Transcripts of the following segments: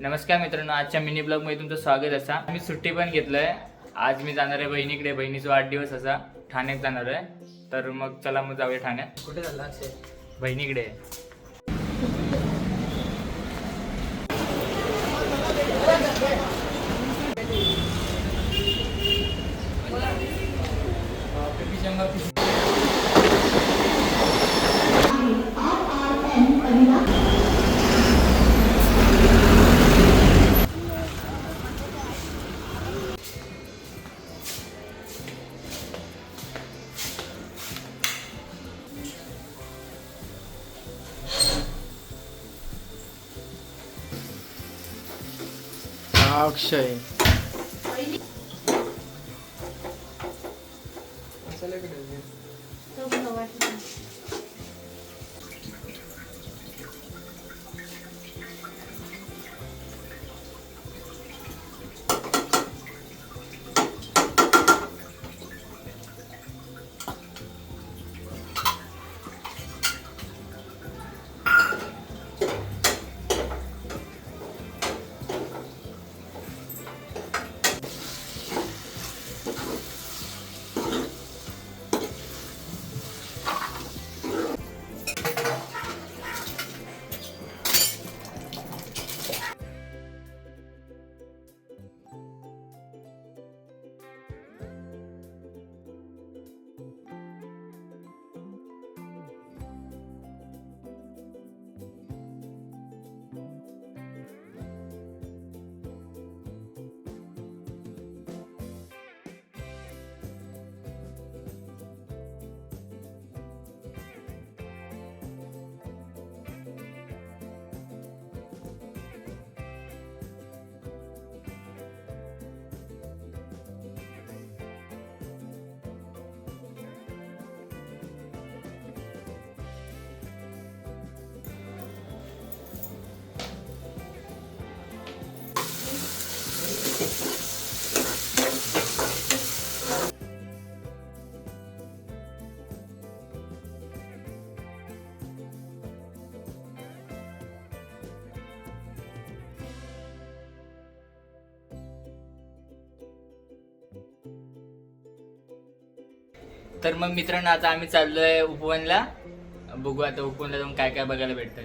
नमस्कार मित्रांनो आजच्या मिनी ब्लॉगमध्ये तुमचं स्वागत असा. मी सुट्टी पण घेतलंय. आज मी जाणार आहे बहिणीकडे. बहिणीचा वाढदिवस असा. ठाण्यात जाणार आहे. तर मग चला मग जाऊया ठाण्यात. कुठे झाला बहिणीकडे. Alckmin. तर मग मित्रांनो आता आम्ही चाललोय उपवनला. बघू आता उपवनला जाऊन काय काय बघायला भेटतंय.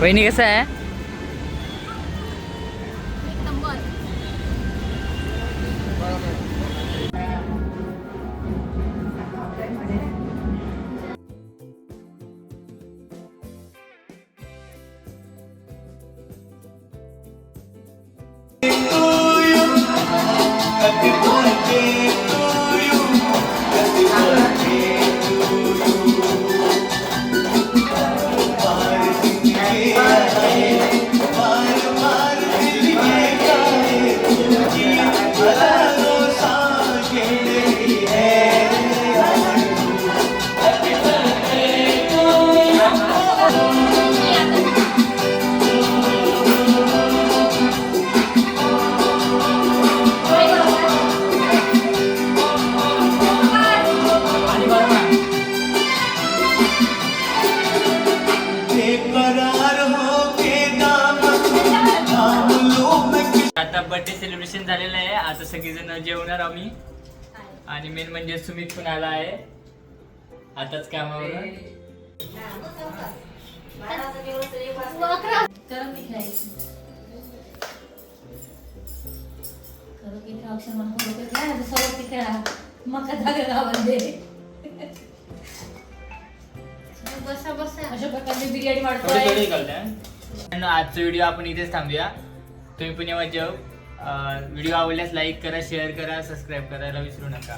হয়ে নিয়ে গেছে? झालेलं आहे. आता सगळेजण जेवणार आम्ही. आणि मेन म्हणजे सुमित पण आला आहे. आताच कामावर. बिर्याणी आजचा व्हिडिओ आपण इथेच थांबूया. तुम्ही पण येवा जेव. व्हिडिओ आवडल्यास लाईक करा शेअर करा सबस्क्राईब करायला विसरू नका.